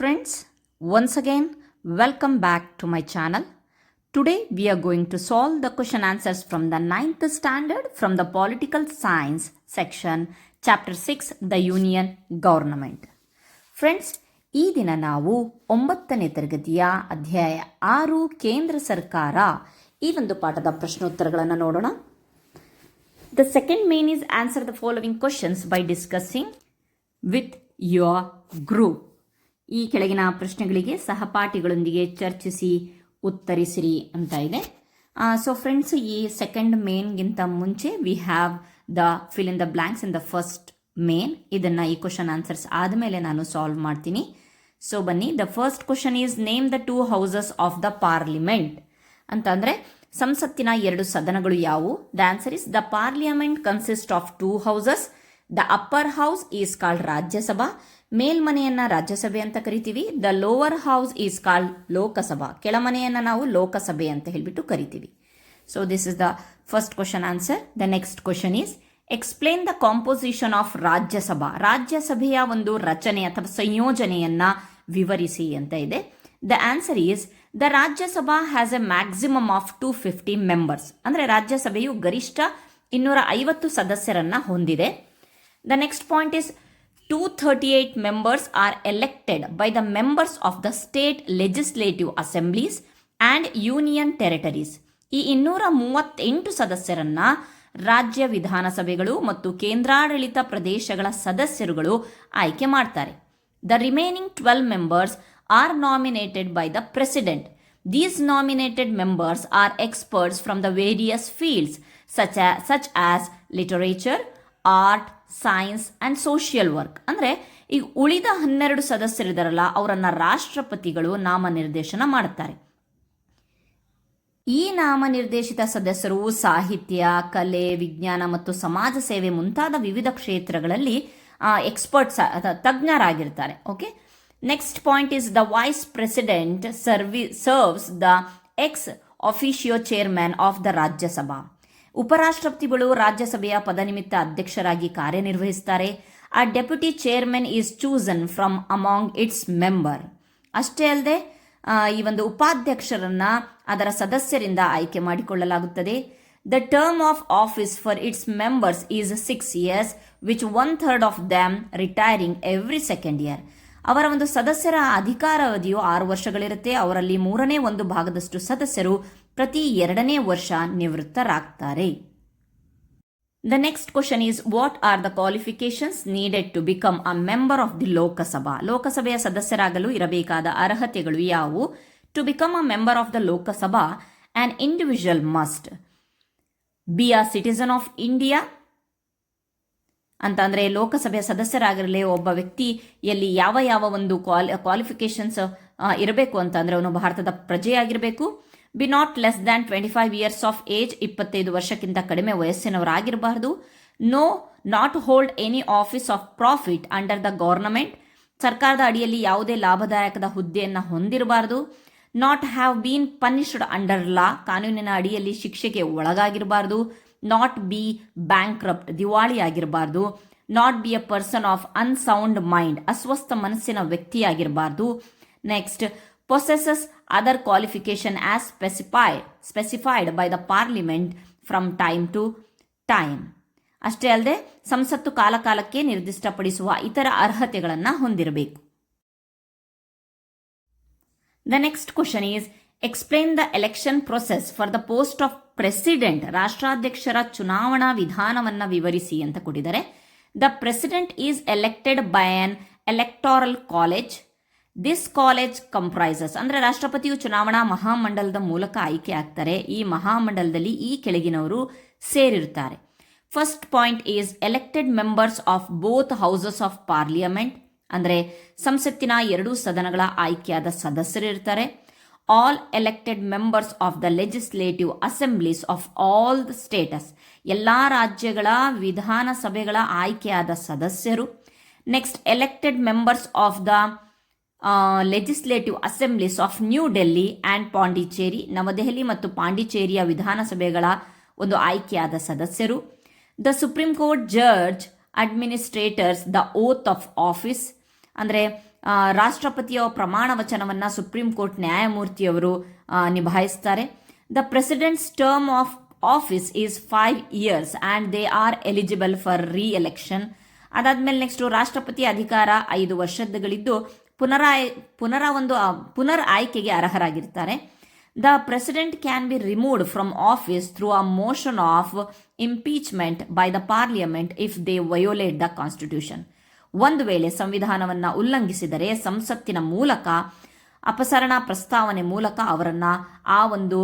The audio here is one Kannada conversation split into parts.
friends, once again, welcome back to my channel. Today we are going to solve the question answers from the 9th standard from the political science section, chapter 6, the union government. Friends ಈ ದಿನ ನಾವು ಒಂಬತ್ತನೇ ತರಗತಿಯ ಅಧ್ಯಾಯ ಆರು ಕೇಂದ್ರ ಸರ್ಕಾರ ಈ ಒಂದು ಪಾಠದ ಪ್ರಶ್ನೋತ್ತರಗಳನ್ನು ನೋಡೋಣ the second main is answer the following questions by discussing with your group ಈ ಕೆಳಗಿನ ಪ್ರಶ್ನೆಗಳಿಗೆ ಸಹಪಾಠಿಗಳೊಂದಿಗೆ ಚರ್ಚಿಸಿ ಉತ್ತರಿಸಿರಿ ಅಂತ ಇದೆ. ಸೊ ಫ್ರೆಂಡ್ಸ್ ಈ ಸೆಕೆಂಡ್ ಮೇನ್ಗಿಂತ ಮುಂಚೆ we have the fill in the blanks in the first main ಇದನ್ನು ಈ ಕ್ವಶನ್ ಆನ್ಸರ್ಸ್ ಆದಮೇಲೆ ನಾನು ಸಾಲ್ವ್ ಮಾಡ್ತೀನಿ. ಸೊ ಬನ್ನಿ. The first question is name the two houses of the parliament ಅಂತಂದರೆ, ಸಂಸತ್ತಿನ ಎರಡು ಸದನಗಳು ಯಾವುವು? The answer is the parliament consist of two houses the upper house is called Rajya Sabha ಮೇಲ್ಮನೆಯನ್ನ ರಾಜ್ಯಸಭೆ ಅಂತ ಕರಿತೀವಿ. The lower house is called Lok Sabha. ಕೆಳಮನೆಯನ್ನ ನಾವು ಲೋಕಸಭೆ ಅಂತ ಹೇಳ್ಬಿಟ್ಟು ಕರಿತೀವಿ. So this is the first question answer the next question is explain the composition of Rajya Sabha. ರಾಜ್ಯಸಭೆಯ ಒಂದು ರಚನೆ ಅಥವಾ ಸಂಯೋಜನೆಯನ್ನ ವಿವರಿಸಿ ಅಂತ ಇದೆ. The answer is the Rajya Sabha has a maximum of two fifty members ಅಂದರೆ ರಾಜ್ಯಸಭೆಯು ಗರಿಷ್ಠ ಇನ್ನೂರ ಐವತ್ತು ಸದಸ್ಯರನ್ನ ಹೊಂದಿದೆ. The next point is two thirty are elected by the members of the state legislative assemblies and union territories ಈ ಇನ್ನೂರ ಮೂವತ್ತೆಂಟು ಸದಸ್ಯರನ್ನ ರಾಜ್ಯ ವಿಧಾನಸಭೆಗಳು ಮತ್ತು ಕೇಂದ್ರಾಡಳಿತ ಪ್ರದೇಶಗಳ ಸದಸ್ಯರುಗಳು ಆಯ್ಕೆ ಮಾಡ್ತಾರೆ. The remaining twelve members are nominated by the president these nominated members are experts from the various fields such such as literature art science and social work ಅಂದರೆ ಈಗ ಉಳಿದ ಹನ್ನೆರಡು ಸದಸ್ಯರಿದ್ದಾರಲ್ಲ ಅವರನ್ನು ರಾಷ್ಟ್ರಪತಿಗಳು ನಾಮನಿರ್ದೇಶನ ಮಾಡುತ್ತಾರೆ ಈ ನಾಮನಿರ್ದೇಶಿತ ಸದಸ್ಯರು ಸಾಹಿತ್ಯ, ಕಲೆ, ವಿಜ್ಞಾನ ಮತ್ತು ಸಮಾಜ ಸೇವೆ ಮುಂತಾದ ವಿವಿಧ ಕ್ಷೇತ್ರಗಳಲ್ಲಿ experts ತಜ್ಞರಾಗಿರ್ತಾರೆ. Okay next point is the vice president serve serves the ex officio chairman of the Rajya Sabha ಉಪರಾಷ್ಟ್ರಪತಿಗಳು ರಾಜ್ಯಸಭೆಯ ಪದನಿಮಿತ್ತ ಅಧ್ಯಕ್ಷರಾಗಿ ಕಾರ್ಯನಿರ್ವಹಿಸುತ್ತಾರೆ. A deputy chairman is chosen from among its member. ಅಷ್ಟೇ ಅಲ್ಲದೆ ಈ ಒಂದು ಉಪಾಧ್ಯಕ್ಷರನ್ನ ಅದರ ಸದಸ್ಯರಿಂದ ಆಯ್ಕೆ ಮಾಡಿಕೊಳ್ಳಲಾಗುತ್ತದೆ. The term of office for its members is six years, which one third of them retiring every second year. ಅವರ ಒಂದು ಸದಸ್ಯರ ಅಧಿಕಾರಾವಧಿಯು ಆರು ವರ್ಷಗಳಿರುತ್ತೆ. ಅವರಲ್ಲಿ ಮೂರನೇ ಒಂದು ಭಾಗದಷ್ಟು ಸದಸ್ಯರು ಪ್ರತಿ ಎರಡನೇ ವರ್ಷ ನಿವೃತ್ತರಾಗ್ತಾರೆ. The next question is what are the qualifications needed to become a member of the Lok Sabha ಲೋಕಸಭೆಯ ಸದಸ್ಯರಾಗಲು ಇರಬೇಕಾದ ಅರ್ಹತೆಗಳು ಯಾವುವು? To become a member of the Lok Sabha an individual must be a citizen of India ಅಂತಂದರೆ, ಲೋಕಸಭೆಯ ಸದಸ್ಯರಾಗಿರಲಿ, ಒಬ್ಬ ವ್ಯಕ್ತಿಯಲ್ಲಿ ಯಾವ ಯಾವ ಒಂದು ಕ್ವಾಲಿ ಕ್ವಾಲಿಫಿಕೇಶನ್ಸ್ ಇರಬೇಕು ಅಂತಂದರೆ ಅವನು ಭಾರತದ ಪ್ರಜೆಯಾಗಿರಬೇಕು. Be not less than twenty five years of age ಇಪ್ಪತ್ತೈದು ವರ್ಷಕ್ಕಿಂತ ಕಡಿಮೆ ವಯಸ್ಸಿನವರಾಗಿರಬಾರ್ದು. No not hold any office of profit under the government ಸರ್ಕಾರದ ಅಡಿಯಲ್ಲಿ ಯಾವುದೇ ಲಾಭದಾಯಕದ ಹುದ್ದೆಯನ್ನು ಹೊಂದಿರಬಾರದು. Not have been punished under law ಕಾನೂನಿನ ಅಡಿಯಲ್ಲಿ ಶಿಕ್ಷೆಗೆ ಒಳಗಾಗಿರಬಾರ್ದು. ನಾಟ್ ಬಿ ಬ್ಯಾಂಕ್ರಪ್ಟ್ ದಿವಾಳಿ ಆಗಿರಬಾರ್ದು not be a person of unsound mind ಅಸ್ವಸ್ಥ ಮನಸ್ಸಿನ ವ್ಯಕ್ತಿಯಾಗಿರಬಾರ್ದು. Next possesses other qualification as specified specified by the parliament from time to time. ಅಷ್ಟೇ ಅಲ್ಲದೆ, ಸಂಸತ್ತು ಕಾಲಕಾಲಕ್ಕೆ ನಿರ್ದಿಷ್ಟಪಡಿಸುವ ಇತರ ಅರ್ಹತೆಗಳನ್ನು ಹೊಂದಿರಬೇಕು. The next question is explain the election process for the post of president ರಾಷ್ಟ್ರಾಧ್ಯಕ್ಷರ ಚುನಾವಣಾ ವಿಧಾನವನ್ನು ವಿವರಿಸಿ ಅಂತ ಕೊಟ್ಟಿದ್ದಾರೆ. The president is elected by an electoral college this college comprises ಅಂದರೆ ರಾಷ್ಟ್ರಪತಿಯು ಚುನಾವಣಾ ಮಹಾಮಂಡಲದ ಮೂಲಕ ಆಯ್ಕೆ ಆಗ್ತಾರೆ. ಈ ಮಹಾಮಂಡಲದಲ್ಲಿ ಈ ಕೆಳಗಿನವರು ಸೇರಿರುತ್ತಾರೆ. First point is elected members of both houses of parliament ಅಂದರೆ ಸಂಸತ್ತಿನ ಎರಡೂ ಸದನಗಳ ಆಯ್ಕೆಯಾದ ಸದಸ್ಯರಿರ್ತಾರೆ all elected members of the legislative assemblies of all the states ಎಲ್ಲ ರಾಜ್ಯಗಳ ವಿಧಾನಸಭೆಗಳ ಆಯ್ಕೆಯಾದ ಸದಸ್ಯರು. Next elected members of the legislative assemblies of New Delhi and Pondicherry ನವದೆಹಲಿ ಮತ್ತು ಪಾಂಡಿಚೇರಿಯ ವಿಧಾನಸಭೆಗಳ ಒಂದು ಆಯ್ಕೆಯಾದ ಸದಸ್ಯರು. The supreme court judge administrators the oath of office ಅಂದರೆ ರಾಷ್ಟ್ರಪತಿಯ ಪ್ರಮಾಣ ವಚನವನ್ನು ಸುಪ್ರೀಂ ಕೋರ್ಟ್ ನ್ಯಾಯಮೂರ್ತಿಯವರು ನಿಭಾಯಿಸ್ತಾರೆ. The president's term of office is five years and they are eligible for reelection ಅದಾದ್ಮೇಲೆ ನೆಕ್ಸ್ಟ್ ರಾಷ್ಟ್ರಪತಿ ಅಧಿಕಾರ ಐದು ವರ್ಷದಗಳಿದ್ದು ಪುನರಾಯ್ ಪುನರ ಒಂದು ಪುನರ್ ಆಯ್ಕೆಗೆ ಅರ್ಹರಾಗಿರ್ತಾರೆ. The president can be removed from office through a motion of impeachment by the parliament if they violate the constitution. ಒಂದು ವೇಳೆ ಸಂವಿಧಾನವನ್ನು ಉಲ್ಲಂಘಿಸಿದರೆ ಸಂಸತ್ತಿನ ಮೂಲಕ, ಅಪಸರಣಾ ಪ್ರಸ್ತಾವನೆ ಮೂಲಕ ಅವರನ್ನು ಆ ಒಂದು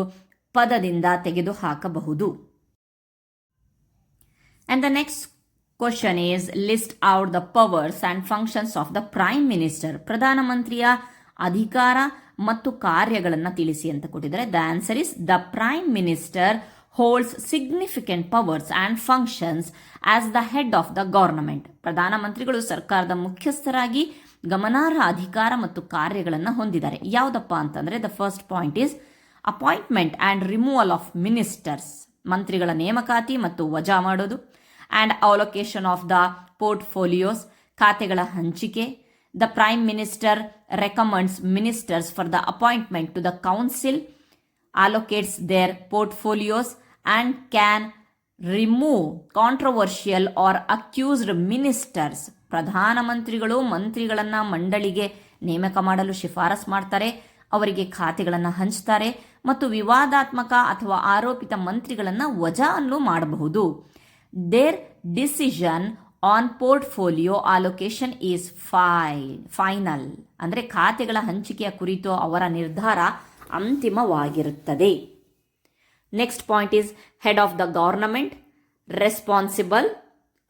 ಪದದಿಂದ ತೆಗೆದುಹಾಕಬಹುದು. And the next question is, list out the powers and functions of the prime minister. ಪ್ರಧಾನಮಂತ್ರಿಯ ಅಧಿಕಾರ ಮತ್ತು ಕಾರ್ಯಗಳನ್ನು ತಿಳಿಸಿ ಅಂತ ಕೊಟ್ಟಿದ್ದಾರೆ. The answer is the prime minister holds significant powers and functions as the head of the government ಪ್ರಧಾನಮಂತ್ರಿಗಳು ಸರ್ಕಾರದ ಮುಖ್ಯಸ್ಥರಾಗಿ ಗಮನಾರ್ಹ ಅಧಿಕಾರ ಮತ್ತು ಕಾರ್ಯಗಳನ್ನು ಹೊಂದಿದ್ದಾರೆ. ಯಾವುದಪ್ಪ ಅಂತಂದ್ರೆ the first point is appointment and removal of ministers ಮಂತ್ರಿಗಳ ನೇಮಕಾತಿ ಮತ್ತು ವಜಾ ಮಾಡೋದು. And allocation of the portfolios ಖಾತೆಗಳ ಹಂಚಿಕೆ the prime minister recommends ministers for the appointment to the council allocates their portfolios, and can remove controversial or accused ministers. ಪ್ರಧಾನಮಂತ್ರಿಗಳು ಮಂತ್ರಿಗಳನ್ನು ಮಂಡಳಿಗೆ ನೇಮಕ ಮಾಡಲು ಶಿಫಾರಸ್ ಮಾಡ್ತಾರೆ, ಅವರಿಗೆ ಖಾತೆಗಳನ್ನು ಹಂಚ್ತಾರೆ ಮತ್ತು ವಿವಾದಾತ್ಮಕ ಅಥವಾ ಆರೋಪಿತ ಮಂತ್ರಿಗಳನ್ನ ವಜಾನ್ನು ಮಾಡಬಹುದು. Their decision on portfolio allocation is five final ಅಂದರೆ ಖಾತೆಗಳ ಹಂಚಿಕೆಯ ಕುರಿತು ಅವರ ನಿರ್ಧಾರ ಅಂತಿಮವಾಗಿರುತ್ತದೆ. Next point is head of the government responsible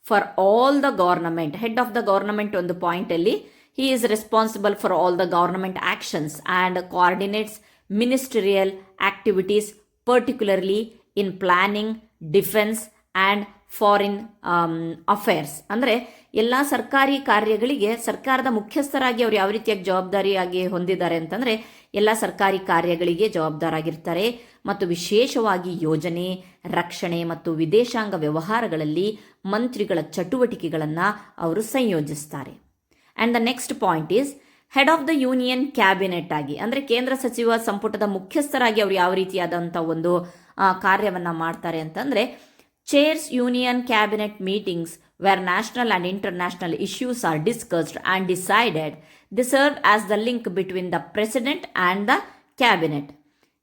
for all the government head of the government ಒಂದು ಪಾಯಿಂಟಲ್ಲಿ he is responsible for all the government actions and coordinates ministerial activities particularly in planning defence and foreign affairs ಅಂದರೆ ಎಲ್ಲ ಸರ್ಕಾರಿ ಕಾರ್ಯಗಳಿಗೆ ಸರ್ಕಾರದ ಮುಖ್ಯಸ್ಥರಾಗಿ ಅವರು ಯಾವ ರೀತಿಯಾಗಿ ಜವಾಬ್ದಾರಿಯಾಗಿ ಹೊಂದಿದ್ದಾರೆ ಅಂತಂದರೆ ಎಲ್ಲ ಸರ್ಕಾರಿ ಕಾರ್ಯಗಳಿಗೆ ಜವಾಬ್ದಾರಾಗಿರ್ತಾರೆ. ಮತ್ತು ವಿಶೇಷವಾಗಿ ಯೋಜನೆ, ರಕ್ಷಣೆ ಮತ್ತು ವಿದೇಶಾಂಗ ವ್ಯವಹಾರಗಳಲ್ಲಿ ಮಂತ್ರಿಗಳ ಚಟುವಟಿಕೆಗಳನ್ನು ಅವರು ಸಂಯೋಜಿಸ್ತಾರೆ. And the next point is head of the union cabinet ಆಗಿ, ಅಂದರೆ ಕೇಂದ್ರ ಸಚಿವ ಸಂಪುಟದ ಮುಖ್ಯಸ್ಥರಾಗಿ ಅವರು ಯಾವ ರೀತಿಯಾದಂಥ ಒಂದು ಕಾರ್ಯವನ್ನು ಮಾಡ್ತಾರೆ ಅಂತಂದರೆ chairs union cabinet meetings where national and international issues are discussed and decided the serve as the link between the president and the cabinet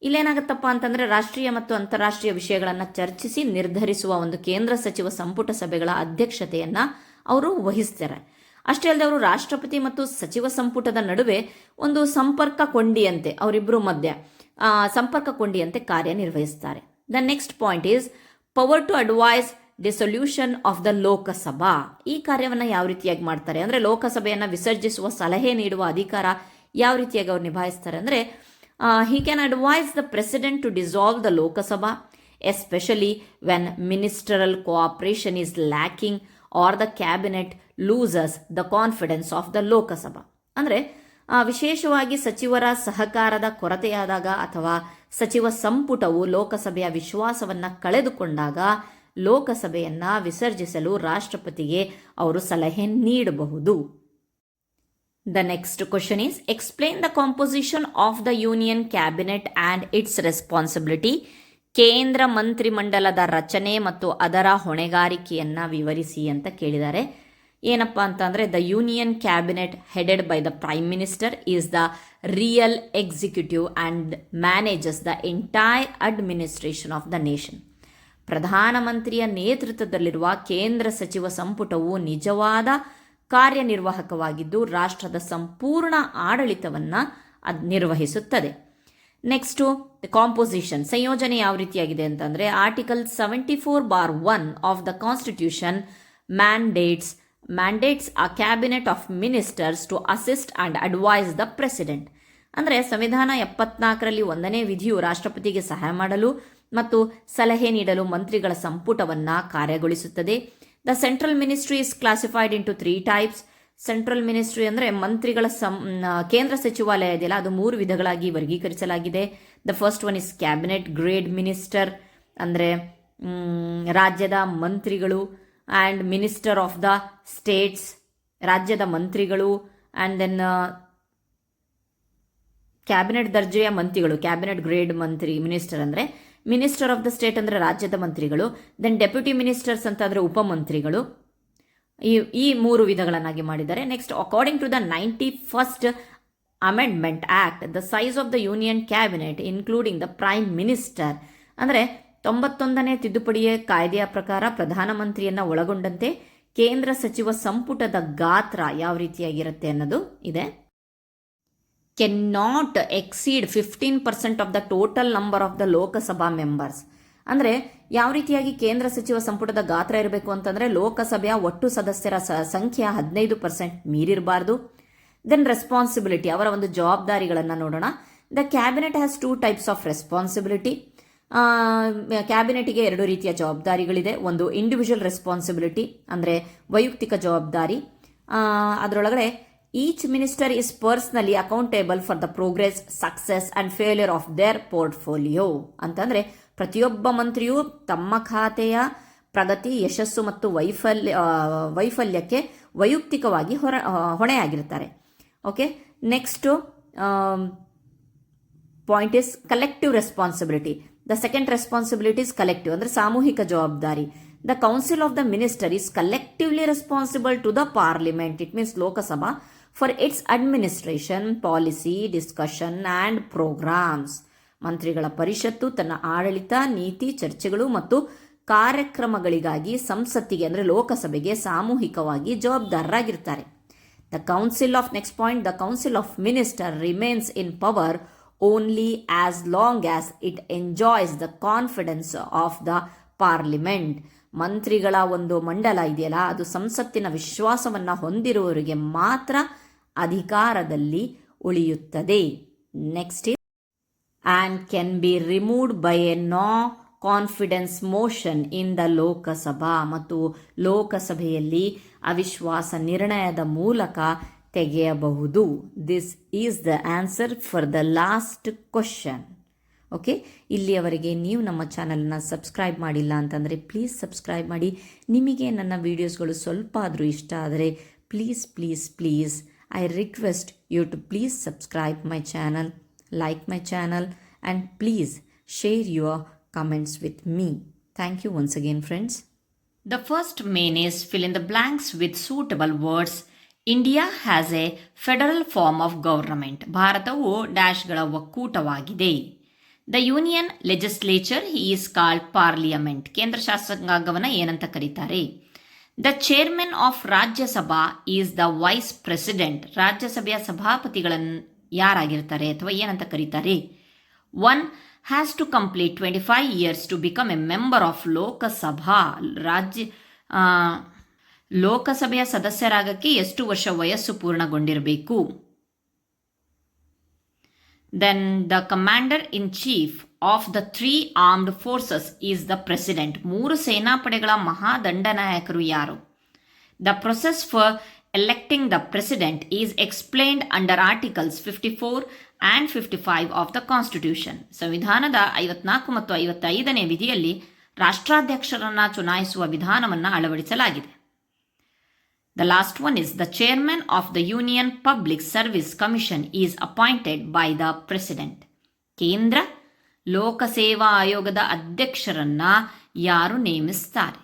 ಇಲ್ಲೇನಾಗುತ್ತಪ್ಪ ಅಂತಂದರೆ ರಾಷ್ಟ್ರೀಯ ಮತ್ತು ಅಂತಾರಾಷ್ಟ್ರೀಯ ವಿಷಯಗಳನ್ನು ಚರ್ಚಿಸಿ ನಿರ್ಧರಿಸುವ ಒಂದು ಕೇಂದ್ರ ಸಚಿವ ಸಂಪುಟ ಸಭೆಗಳ ಅಧ್ಯಕ್ಷತೆಯನ್ನ ಅವರು ವಹಿಸ್ತಾರೆ. ಅಷ್ಟೇ ಅಲ್ಲದೆ ಅವರು ರಾಷ್ಟ್ರಪತಿ ಮತ್ತು ಸಚಿವ ಸಂಪುಟದ ನಡುವೆ ಒಂದು ಸಂಪರ್ಕ ಕೊಂಡಿಯಂತೆ ಅವರಿಬ್ಬರು ಮಧ್ಯೆ ಸಂಪರ್ಕ ಕೊಂಡಿಯಂತೆ ಕಾರ್ಯನಿರ್ವಹಿಸ್ತಾರೆ. The next point is power to advise dissolution of the Lok Sabha ಈ ಕಾರ್ಯವನ್ನು ಯಾವ ರೀತಿಯಾಗಿ ಮಾಡ್ತಾರೆ? ಅಂದರೆ ಲೋಕಸಭೆಯನ್ನು ವಿಸರ್ಜಿಸುವ ಸಲಹೆ ನೀಡುವ ಅಧಿಕಾರ ಯಾವ ರೀತಿಯಾಗಿ ಅವ್ರು ನಿಭಾಯಿಸ್ತಾರೆ? ಅಂದರೆ he can advise the president to dissolve the Lok Sabha especially when ministerial cooperation is lacking or the cabinet loses the confidence of the Lok Sabha ಅಂದರೆ ವಿಶೇಷವಾಗಿ ಸಚಿವರ ಸಹಕಾರದ ಕೊರತೆಯಾದಾಗ ಅಥವಾ ಸಚಿವ ಸಂಪುಟವು ಲೋಕಸಭೆಯ ವಿಶ್ವಾಸವನ್ನು ಕಳೆದುಕೊಂಡಾಗ ಲೋಕಸಭೆಯನ್ನ ವಿಸರ್ಜಿಸಲು ರಾಷ್ಟ್ರಪತಿಗೆ ಅವರು ಸಲಹೆ ನೀಡಬಹುದು. The next question is explain the composition of the union cabinet and its responsibility ಕೇಂದ್ರ ಮಂತ್ರಿಮಂಡಲದ ರಚನೆ ಮತ್ತು ಅದರ ಹೊಣೆಗಾರಿಕೆಯನ್ನ ವಿವರಿಸಿ ಅಂತ ಕೇಳಿದ್ದಾರೆ ಏನಪ್ಪ ಅಂತಂದರೆ the union cabinet headed by the prime minister is the real executive and manages the entire administration of the nation ಪ್ರಧಾನಮಂತ್ರಿಯ ನೇತೃತ್ವದಲ್ಲಿರುವ ಕೇಂದ್ರ ಸಚಿವ ಸಂಪುಟವು ನಿಜವಾದ ಕಾರ್ಯನಿರ್ವಾಹಕವಾಗಿದ್ದು, ರಾಷ್ಟ್ರದ ಸಂಪೂರ್ಣ ಆಡಳಿತವನ್ನು ಅದು ನಿರ್ವಹಿಸುತ್ತದೆ. ನೆಕ್ಸ್ಟು ಕಾಂಪೋಸಿಷನ್ ಸಂಯೋಜನೆ ಯಾವ ರೀತಿಯಾಗಿದೆ ಅಂತಂದರೆ article seventy four bar one of the constitution mandates mandates a cabinet of ministers to assist and advise the president ಅಂದರೆ ಸಂವಿಧಾನ ಎಪ್ಪತ್ನಾಲ್ಕರಲ್ಲಿ ಒಂದನೇ ವಿಧಿಯು ರಾಷ್ಟ್ರಪತಿಗೆ ಸಹಾಯ ಮಾಡಲು ಮತ್ತು ಸಲಹೆ ನೀಡಲು ಮಂತ್ರಿಗಳ ಸಂಪುಟವನ್ನು ಕಾರ್ಯಗೊಳಿಸುತ್ತದೆ. The central ministry is classified into three types central ministry ಅಂದರೆ ಮಂತ್ರಿಗಳ ಸಂ ಕೇಂದ್ರ ಸಚಿವಾಲಯ ಇದೆಯಲ್ಲ ಅದು ಮೂರು ವಿಧಗಳಾಗಿ ವರ್ಗೀಕರಿಸಲಾಗಿದೆ. The first one is cabinet grade minister ಅಂದರೆ ರಾಜ್ಯದ ಮಂತ್ರಿಗಳು. And minister of the states ರಾಜ್ಯದ ಮಂತ್ರಿಗಳು ಆ್ಯಂಡ್ ದೆನ್ ಕ್ಯಾಬಿನೆಟ್ ದರ್ಜೆಯ ಮಂತ್ರಿಗಳು ಕ್ಯಾಬಿನೆಟ್ ಗ್ರೇಡ್ ಮಂತ್ರಿ ಮಿನಿಸ್ಟರ್ ಅಂದರೆ ಮಿನಿಸ್ಟರ್ ಆಫ್ ದ ಸ್ಟೇಟ್ ಅಂದರೆ ರಾಜ್ಯದ ಮಂತ್ರಿಗಳು ದೆನ್ ಡೆಪ್ಯೂಟಿ ಮಿನಿಸ್ಟರ್ಸ್ ಅಂತ ಅಂದರೆ ಉಪಮಂತ್ರಿಗಳು ಈ ಈ ಮೂರು ವಿಧಗಳನ್ನಾಗಿ ಮಾಡಿದ್ದಾರೆ. Next according to the ninety first amendment act the size of the union cabinet including the prime minister ಅಂದರೆ ತೊಂಬತ್ತೊಂದನೇ ತಿದ್ದುಪಡಿಯ ಕಾಯ್ದೆಯ ಪ್ರಕಾರ ಪ್ರಧಾನಮಂತ್ರಿಯನ್ನ ಒಳಗೊಂಡಂತೆ ಕೇಂದ್ರ ಸಚಿವ ಸಂಪುಟದ ಗಾತ್ರ ಯಾವ ರೀತಿಯಾಗಿರುತ್ತೆ ಅನ್ನೋದು ಇದೆ. Can not exceed fifteen percent of the total number of the Lok Sabha members ಅಂದರೆ ಯಾವ ರೀತಿಯಾಗಿ ಕೇಂದ್ರ ಸಚಿವ ಸಂಪುಟದ ಗಾತ್ರ ಇರಬೇಕು ಅಂತಂದರೆ ಲೋಕಸಭೆಯ ಒಟ್ಟು ಸದಸ್ಯರ ಸಂಖ್ಯೆ ಹದಿನೈದು ಪರ್ಸೆಂಟ್ ಮೀರಿರಬಾರ್ದು. ದೆನ್ ರೆಸ್ಪಾನ್ಸಿಬಿಲಿಟಿ ಅವರ ಒಂದು ಜವಾಬ್ದಾರಿಗಳನ್ನು ನೋಡೋಣ. The cabinet has two types of responsibility ಕ್ಯಾಬಿನೆಟ್ಗೆ ಎರಡು ರೀತಿಯ ಜವಾಬ್ದಾರಿಗಳಿದೆ. ಒಂದು ಇಂಡಿವಿಜುವಲ್ ರೆಸ್ಪಾನ್ಸಿಬಿಲಿಟಿ ಅಂದರೆ ವೈಯಕ್ತಿಕ ಜವಾಬ್ದಾರಿ. ಅದರೊಳಗಡೆ each minister is personally accountable for the progress success and failure of their portfolio ಅಂತಂದರೆ ಪ್ರತಿಯೊಬ್ಬ ಮಂತ್ರಿಯೂ ತಮ್ಮ ಖಾತೆಯ ಪ್ರಗತಿ, ಯಶಸ್ಸು ಮತ್ತು ವೈಫಲ್ಯ ವೈಫಲ್ಯಕ್ಕೆ ವೈಯಕ್ತಿಕವಾಗಿ ಹೊರ ಹೊಣೆಯಾಗಿರ್ತಾರೆ okay next point is collective responsibility the second responsibility is collective ಅಂದರೆ ಸಾಮೂಹಿಕ ಜವಾಬ್ದಾರಿ. The council of the minister is collectively responsible to the parliament it means Lok Sabha for its administration policy discussion and programs ಮಂತ್ರಿಗಳ ಪರಿಷತ್ತು ತನ್ನ ಆಡಳಿತ, ನೀತಿ, ಚರ್ಚೆಗಳು ಮತ್ತು ಕಾರ್ಯಕ್ರಮಗಳಿಗಾಗಿ ಸಂಸತ್ತಿಗೆ ಅಂದರೆ ಲೋಕಸಭೆಗೆ ಸಾಮೂಹಿಕವಾಗಿ ಜವಾಬ್ದಾರರಾಗಿರ್ತಾರೆ. The council of next point the council of minister remains in power only as long as it enjoys the confidence of the parliament. ಮಂತ್ರಿಗಳ ಒಂದು ಮಂಡಲ ಇದೆಯಲ್ಲ, ಅದು ಸಂಸತ್ತಿನ ವಿಶ್ವಾಸವನ್ನ ಹೊಂದಿರುವವರಿಗೆ ಮಾತ್ರ ಅಧಿಕಾರದಲ್ಲಿ ಉಳಿಯುತ್ತದೆ next and can be removed by a no confidence motion in the Lok Sabha ಮತ್ತು ಲೋಕಸಭೆಯಲ್ಲಿ ಅವಿಶ್ವಾಸ ನಿರ್ಣಯದ ಮೂಲಕ ತೆಗೆಯಬಹುದು. This is the answer for the last question okay ಇಲ್ಲಿಯವರೆಗೆ ನೀವು ನಮ್ಮ ಚಾನಲ್ನ ಸಬ್ಸ್ಕ್ರೈಬ್ ಮಾಡಿಲ್ಲ ಅಂತಂದರೆ ಪ್ಲೀಸ್ ಸಬ್ಸ್ಕ್ರೈಬ್ ಮಾಡಿ. ನಿಮಗೆ ನನ್ನ ವೀಡಿಯೋಸ್ಗಳು ಸ್ವಲ್ಪ ಆದರೂ ಇಷ್ಟ ಆದರೆ please please please I request you to please subscribe my channel like my channel and please share your comments with me thank you once again friends the first main is fill in the blanks with suitable words. India has a federal form of government. ಭಾರತವು ಡ್ಯಾಶ್ಗಳ ಒಕ್ಕೂಟವಾಗಿದೆ. The union legislature is called parliament ಕೇಂದ್ರ ಶಾಸಕಾಂಗವನ್ನು ಏನಂತ ಕರೀತಾರೆ? The chairman of Rajya Sabha is the vice president ರಾಜ್ಯಸಭೆಯ ಸಭಾಪತಿಗಳನ್ನು ಯಾರಾಗಿರ್ತಾರೆ ಅಥವಾ ಏನಂತ ಕರೀತಾರೆ? One has to complete twenty five years to become a member of Lok Sabha ರಾಜ್ಯ ಲೋಕಸಭೆಯ ಸದಸ್ಯರಾಗಕ್ಕೆ ಎಷ್ಟು ವರ್ಷ ವಯಸ್ಸು ಪೂರ್ಣಗೊಂಡಿರಬೇಕು? Then the commander in chief of the three armed forces is the president ಮೂರು ಸೇನಾಪಡೆಗಳ ಮಹಾದಂಡನಾಯಕರು ಯಾರು? The process for electing the president is explained under articles fifty four and fifty five of the constitution ಸಂವಿಧಾನದ ಐವತ್ನಾಲ್ಕು ಮತ್ತು ಐವತ್ತೈದನೇ ವಿಧಿಯಲ್ಲಿ ರಾಷ್ಟ್ರಾಧ್ಯಕ್ಷರನ್ನು ಚುನಾಯಿಸುವ ವಿಧಾನವನ್ನು ಅಳವಡಿಸಲಾಗಿದೆ. The last one is the chairman of the Union Public Service Commission is appointed by the President. ಕೇಂದ್ರ ಲೋಕಸೇವಾ ಆಯೋಗದ ಅಧ್ಯಕ್ಷರನ್ನ ಯಾರು ನೇಮಿಸ್ತಾರೆ